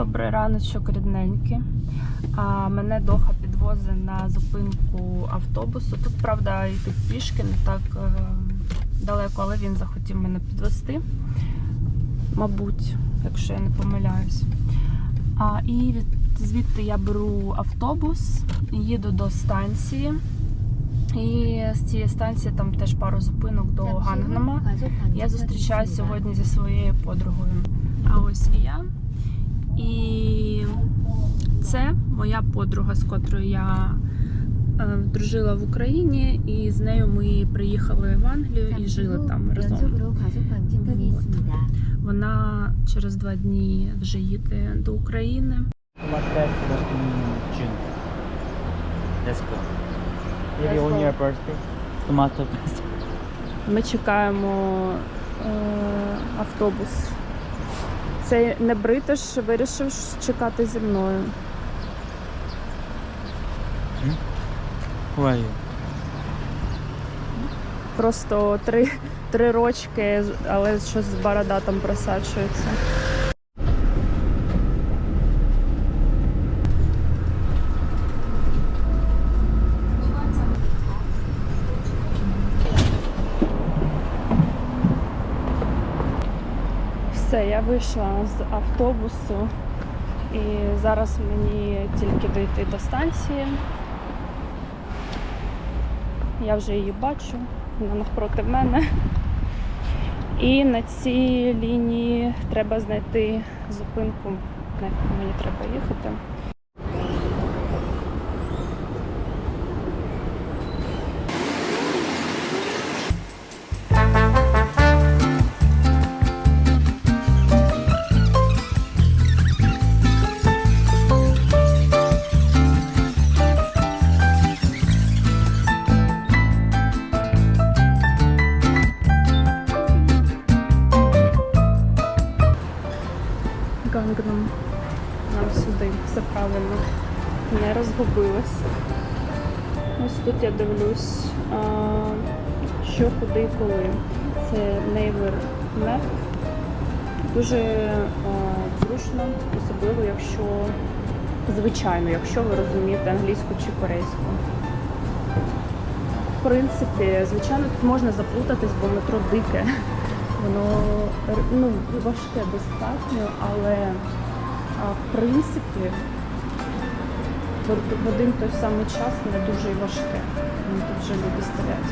Добрий раночок, рідненькі. А мене Доха підвозить на зупинку автобусу. Тут, правда, йти пішки не так е, далеко, але він захотів мене підвести. Мабуть, якщо я не помиляюсь. А, і від, звідти я беру автобус, їду до станції. І з цієї станції там теж пару зупинок до Гангнама. Я зустрічаюся сьогодні зі своєю подругою. А ось і я. І це моя подруга, з котрою я е, дружила в Україні, і з нею ми приїхали в Англію і жили там разом. От. Вона через два дні вже їде до України. Ми чекаємо е, автобус. Цей не бритиш вирішив чекати зі мною. Why? Просто три, три рочки, але щось з бородатом просачується. Все, я вийшла з автобусу і зараз мені тільки дійти до станції. Я вже її бачу, вона навпроти мене. І на цій лінії треба знайти зупинку, на яку мені треба їхати. Куди. Це Neighbor Map. Дуже а, зручно, особливо, якщо звичайно, якщо ви розумієте англійську чи корейську. В принципі, звичайно, тут можна заплутатись, бо метро дике. Воно ну, важке достатньо, але в принципі в один той самий час не дуже важке. Тут вже люди стоять.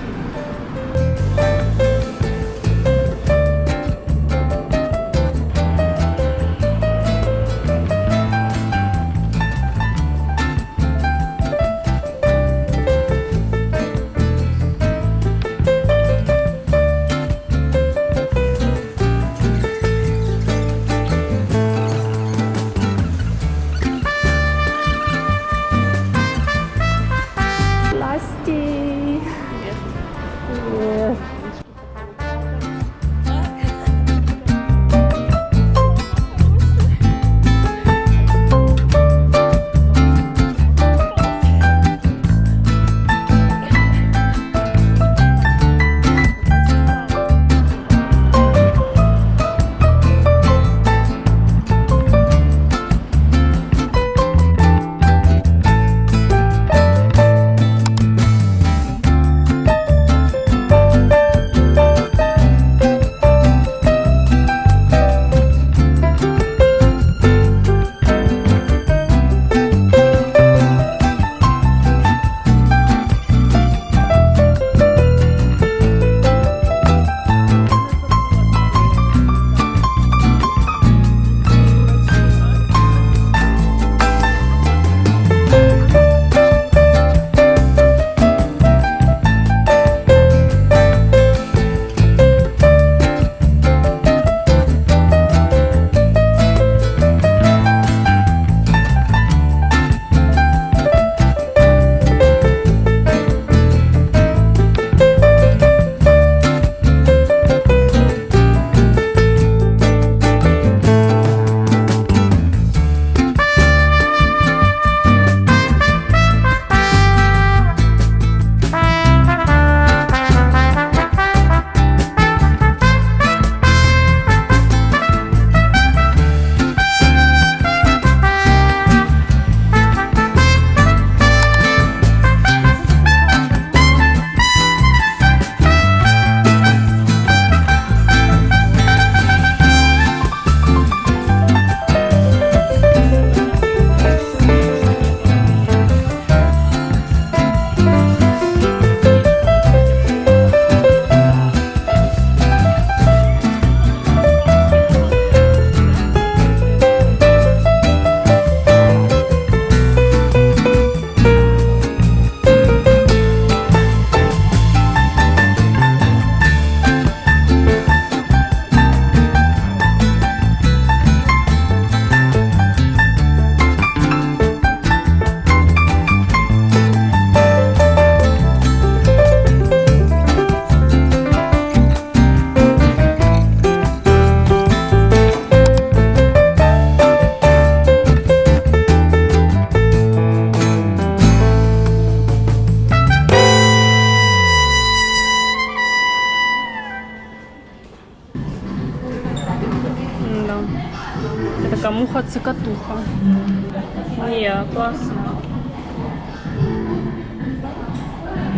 Ні, класно.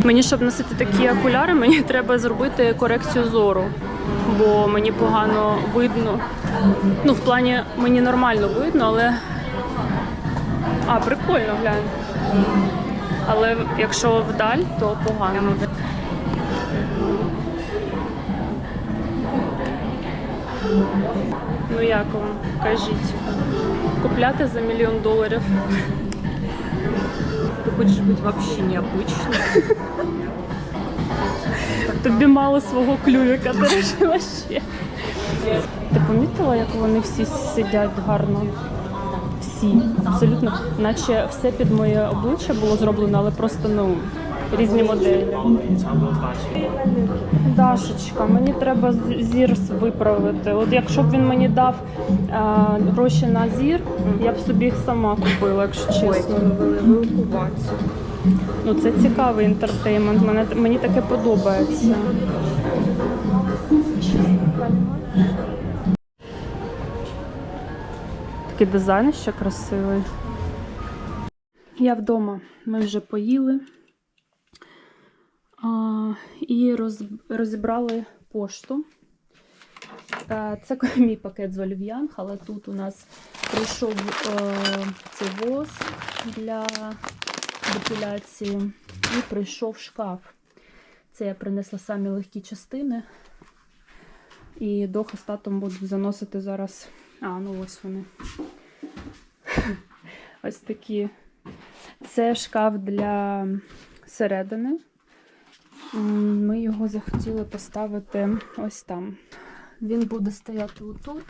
Мені, щоб носити такі окуляри, мені треба зробити корекцію зору, бо мені погано видно. Ну, в плані мені нормально видно, але. А, прикольно, глянь. Але якщо вдаль, то погано. Ну як вам? Кажіть Купляти за мільйон доларів. Ты хочешь быть вообще необычной. Тобі мало свого клювика, ти вирішила ще. Ти помітила, як вони всі сидять гарно? Всі, абсолютно, наче все під моє обличчя було зроблено, але просто ну різні моделі. Дашечка, мені треба з- зір виправити. От якщо б він мені дав а, гроші на зір, я б собі їх сама купила, якщо чесно. Ну, це цікавий інтертеймент. Мене, мені таке подобається. Такий дизайн ще красивий. Я вдома. Ми вже поїли і роз, розібрали пошту. Е, Це мій пакет з олів'янг, але тут у нас прийшов е, цей воск для депіляції і прийшов шкаф. Це я принесла самі легкі частини. І Доха з татом будуть заносити зараз. А, ну ось вони. Ось такі. Це шкаф для середини. Ми його захотіли поставити ось там. Він буде стояти отут.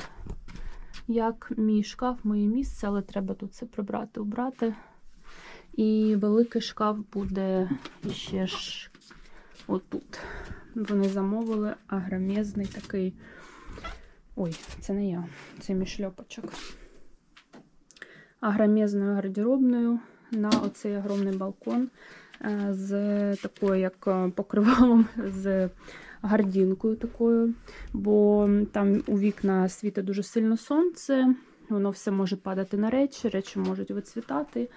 Як мій шкаф, моє місце, але треба тут все прибрати, убрати. І великий шкаф буде ще ж отут. Вони замовили агромезний такий. Ой, це не я, це мій шльопочок. Агромезною гардеробною на оцей огромний балкон з такою, як е, покривалом, з гардінкою такою, бо там у вікна світить дуже сильно сонце, воно все може падати на речі, речі можуть вицвітати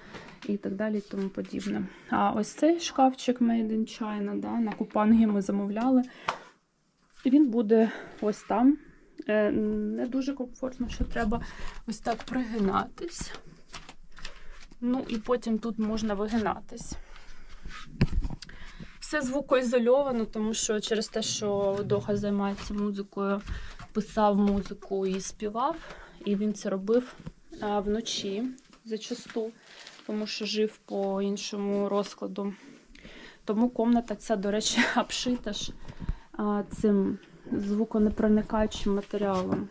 і так далі, і тому подібне. А ось цей шкафчик Made in China, да, на Купангі ми замовляли. Він буде ось там. Е, Не дуже комфортно, що треба ось так пригинатись. Ну і потім тут можна вигинатись. Все звукоізольовано, тому що через те, що Доха займається музикою, писав музику і співав. І він це робив вночі зачасту, тому що жив по іншому розкладу. Тому комната ця, до речі, обшита ж цим звуконепроникаючим матеріалом.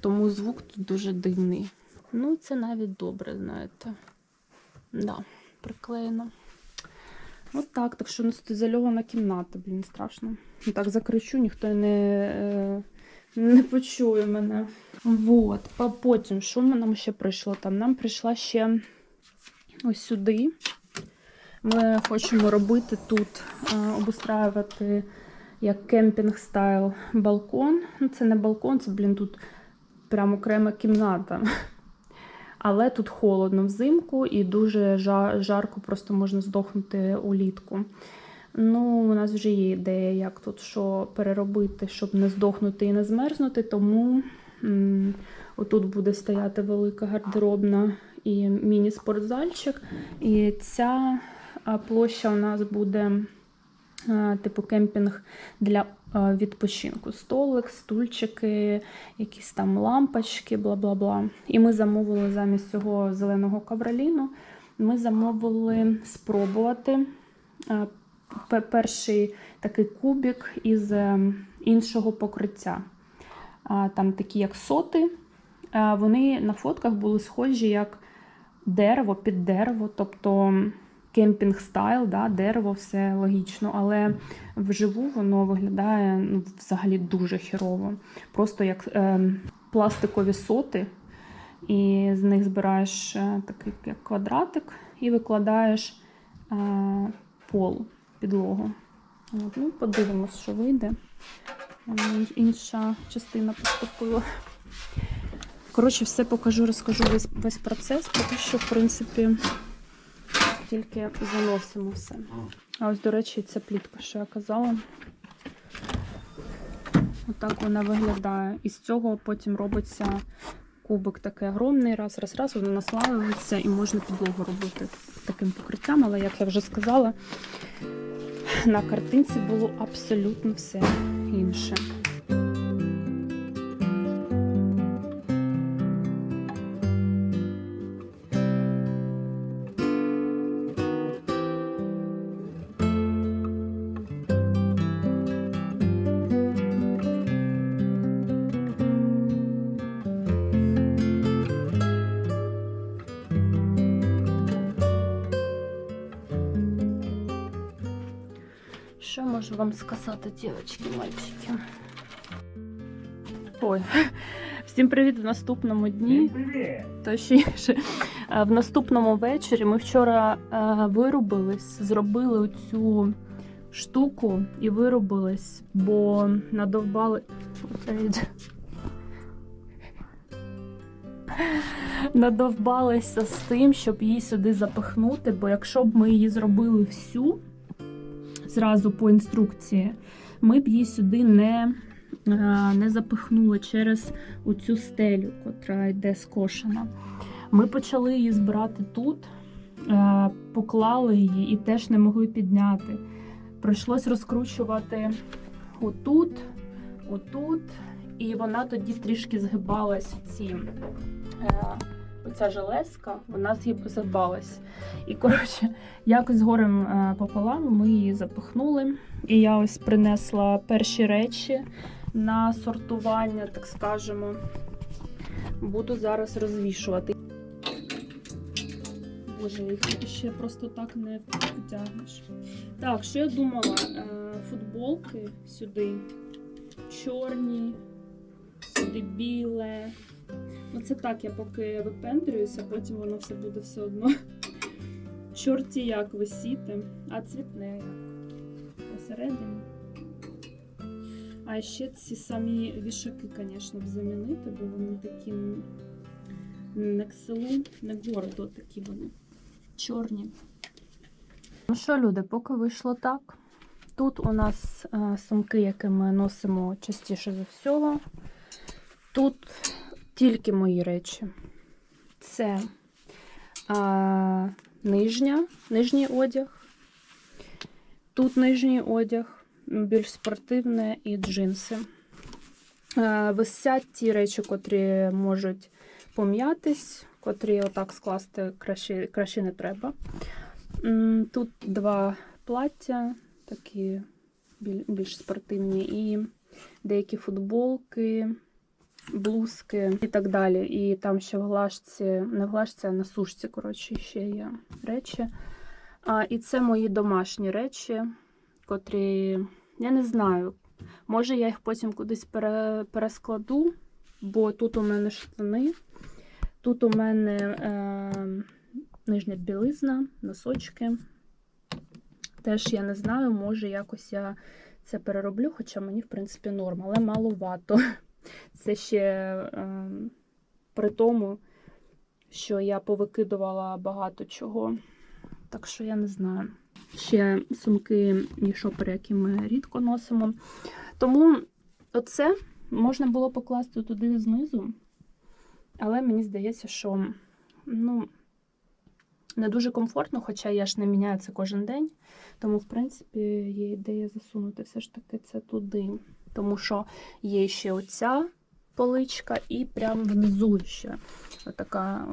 Тому звук тут дуже дивний. Ну, це навіть добре, знаєте. Да, приклеєно. От так, так що ізольована кімната, блін, страшно. Так закричу, ніхто не, е, не почує мене. Вот. А потім, що нам ще прийшло? Там нам прийшла ще ось сюди. Ми хочемо робити тут, е, обустраювати як кемпінг стайл балкон. Ну, це не балкон, це, блін, тут прям окрема кімната. Але тут холодно взимку і дуже жарко, просто можна здохнути улітку. Ну, у нас вже є ідея, як тут що переробити, щоб не здохнути і не змерзнути. Тому м, отут буде стояти велика гардеробна і міні-спортзальчик. І ця площа у нас буде типу кемпінг для відпочинку. Столик, стульчики, якісь там лампочки, бла бла бла. І ми замовили замість цього зеленого кавраліну. Ми замовили спробувати е, перший такий кубик із е, іншого покриття. Там такі, як соти. Вони на фотках були схожі як дерево під дерево, тобто кемпінг стайл, да, дерево, все логічно, але вживу воно виглядає ну, взагалі дуже хірово. Просто як е, пластикові соти, і з них збираєш е, такий як квадратик і викладаєш е, пол, підлогу. От, ну, подивимось, що вийде. Інша частина поступила. Коротше, все покажу, розкажу весь, весь процес, поки що, в принципі, тільки заносимо все. А ось, до речі, ця плітка, що я казала. Отак вона виглядає. І з цього потім робиться кубик такий огромний, раз, раз, раз, воно наслаюється і можна підлогу робити таким покриттям. Але, як я вже сказала, на картинці було абсолютно все інше. Можу вам сказати, дівчатки, мальчики? Ой, всім привіт в наступному дні. Точніше, е, в наступному вечорі ми вчора е, вирубились, зробили оцю штуку і вирубились, бо надовбали. Надовбалися з тим, щоб її сюди запихнути, бо якщо б ми її зробили всю зразу по інструкції, ми б її сюди не, е, не запихнули через оцю стелю, котра йде скошена. Ми почали її збирати тут, е, поклали її і теж не могли підняти. Прийшлось розкручувати отут, отут, і вона тоді трішки згибалась ці. Оця железка, вона згибалась. І коротше, якось горем е, пополам ми її запихнули. І я ось принесла перші речі на сортування, так скажемо. Буду зараз розвішувати. Боже, їх ще просто так не втягнеш. Так, що я думала? Е, Футболки сюди чорні, сюди біле. Ну, це так, я поки випендрююся, потім воно все буде все одно. Чорті як висіти, а цвітне як посередині. А ще ці самі вішаки, звісно, б замінити, бо вони такі не к селу, не городу такі вони. Чорні. Ну що, люди, поки вийшло так. Тут у нас е, сумки, які ми носимо частіше за всього. Тут тільки мої речі. Це а, нижня, нижній одяг. Тут нижній одяг, більш спортивне і джинси. А, висять ті речі, котрі можуть пом'ятись, котрі отак скласти краще, краще не треба. Тут два плаття, такі більш спортивні, і деякі футболки блузки і так далі. І там ще в глажці, не в глажці, а на сушці, коротше, ще є речі. А, і це мої домашні речі, котрі, я не знаю, може я їх потім кудись пере, перескладу, бо тут у мене штани, тут у мене е, нижня білизна, носочки. Теж я не знаю, може якось я це перероблю, хоча мені, в принципі, норм, але маловато. Це ще е, при тому, що я повикидувала багато чого. Так що я не знаю. Ще сумки і шопери, які ми рідко носимо. Тому оце можна було покласти туди знизу. Але мені здається, що ну, не дуже комфортно, хоча я ж не міняю це кожен день. Тому, в принципі, є ідея засунути все ж таки це туди. Тому що є ще оця поличка, і прямо внизу ще така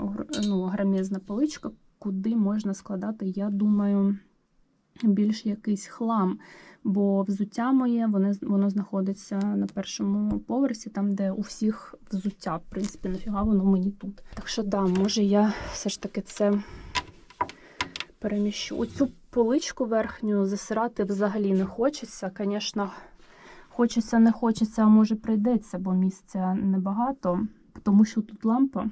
ну, громезна поличка, куди можна складати, я думаю, більш якийсь хлам. Бо взуття моє, воно, воно знаходиться на першому поверсі, там, де у всіх взуття. В принципі, нафіга воно мені тут. Так що, да, може, я все ж таки це переміщу. Оцю поличку верхню засирати взагалі не хочеться. Звісно, хочеться, не хочеться, а може прийдеться, бо місця небагато, тому що тут лампа.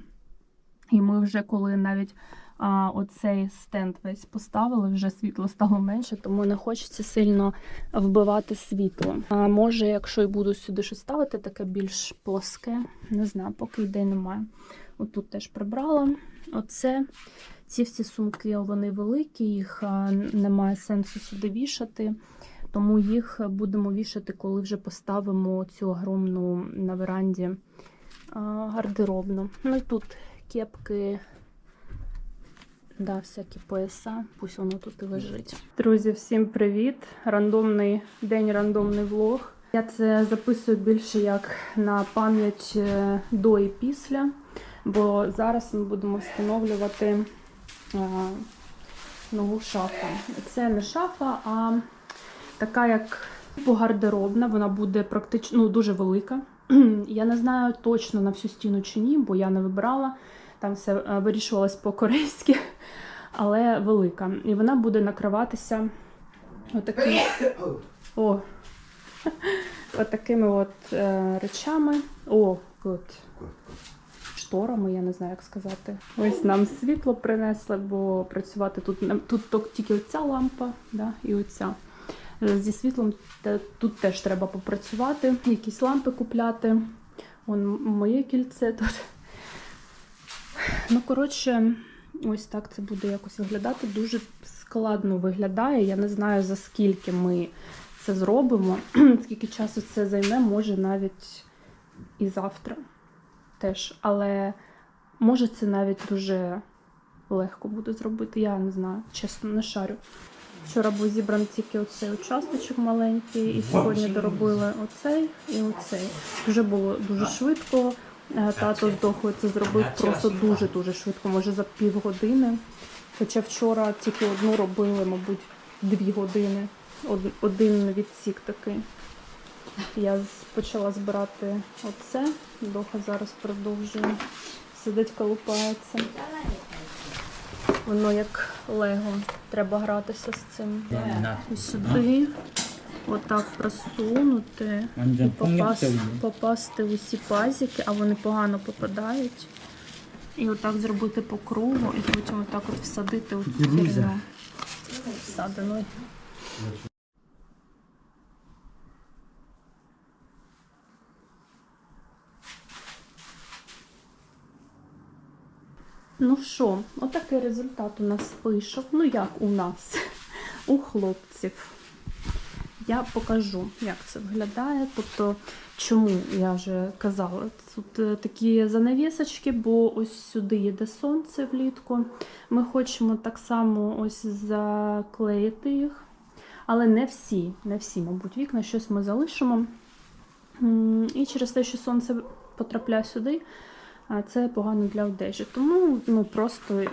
І ми вже коли навіть А оцей стенд весь поставили, вже світло стало менше, тому не хочеться сильно вбивати світло. А може, якщо і буду сюди щось ставити, таке більш плоске, не знаю, поки ідей немає. Отут теж прибрала. Оце ці всі сумки вони великі, їх немає сенсу сюди вішати. Тому їх будемо вішати, коли вже поставимо цю огромну на веранді гардеробну. Ну і тут кепки, да, всякі пояса, пусть воно тут і лежить. Друзі, всім привіт! Рандомний день, рандомний влог. Я це записую більше як на пам'ять е, до і після, бо зараз ми будемо встановлювати нову шафу. Це не шафа, а така як типу гардеробна, вона буде практично ну, дуже велика. Я не знаю точно на всю стіну чи ні, бо я не вибирала. Там все е, вирішувалось по-корейськи, але велика. І вона буде накриватися отакими, о, отакими от е, речами. О, good. Шторами, я не знаю, як сказати. Ось нам світло принесли, бо працювати тут тут тільки оця лампа, да, і оця. Е, Зі світлом тут теж треба попрацювати, якісь лампи купляти. Вон моє кільце тут. Ну, коротше, ось так це буде якось виглядати. Дуже складно виглядає. Я не знаю, за скільки ми це зробимо, скільки часу це займе, може навіть і завтра теж. Але може це навіть дуже легко буде зробити. Я не знаю, чесно, не шарю. Вчора був зібраний тільки оцей участочок маленький, і сьогодні доробили оцей і оцей. Вже було дуже швидко. Е, Тато з Дохою це зробив просто дуже-дуже швидко, може за півгодини. Хоча вчора тільки одну робили, мабуть, дві години. Один відсік такий. Я почала збирати оце. Доха зараз продовжує. Сидить, колупається. Воно як лего. Треба гратися з цим. Сюди отак просунути і попасти, попасти в усі пазіки, а вони погано попадають. І отак зробити по кругу, і потім отак от всадити у цю Всадиною. Ну що, отакий результат у нас вийшов. Ну як у нас, у хлопців. Я покажу, як це виглядає. Тобто, чому я вже казала, тут е, такі занавісочки, бо ось сюди йде сонце влітку. Ми хочемо так само ось заклеїти їх. Але не всі, не всі, мабуть, вікна, щось ми залишимо. І через те, що сонце потрапляє сюди, це погано для одежі. Тому ну, просто,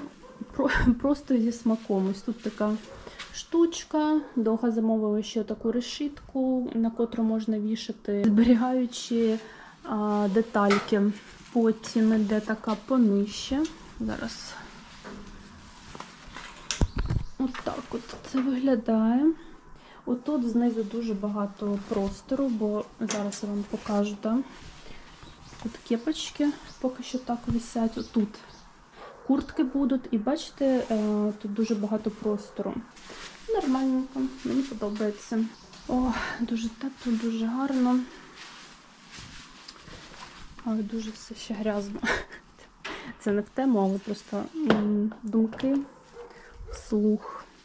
про- просто зі смаком. Ось тут така штучка. Довго замовила ще таку решітку, на котру можна вішати, зберігаючи а, детальки. Потім іде така понижче. Зараз. Отак от це виглядає. Отут знизу дуже багато простору, бо зараз я вам покажу. Да? Тут кепочки поки що так висять. Отут куртки будуть. І бачите, е, тут дуже багато простору. Нормальненько, мені подобається. О, дуже тепло, дуже гарно. Але дуже все ще грязно. Це не в тему, але просто думки, слух.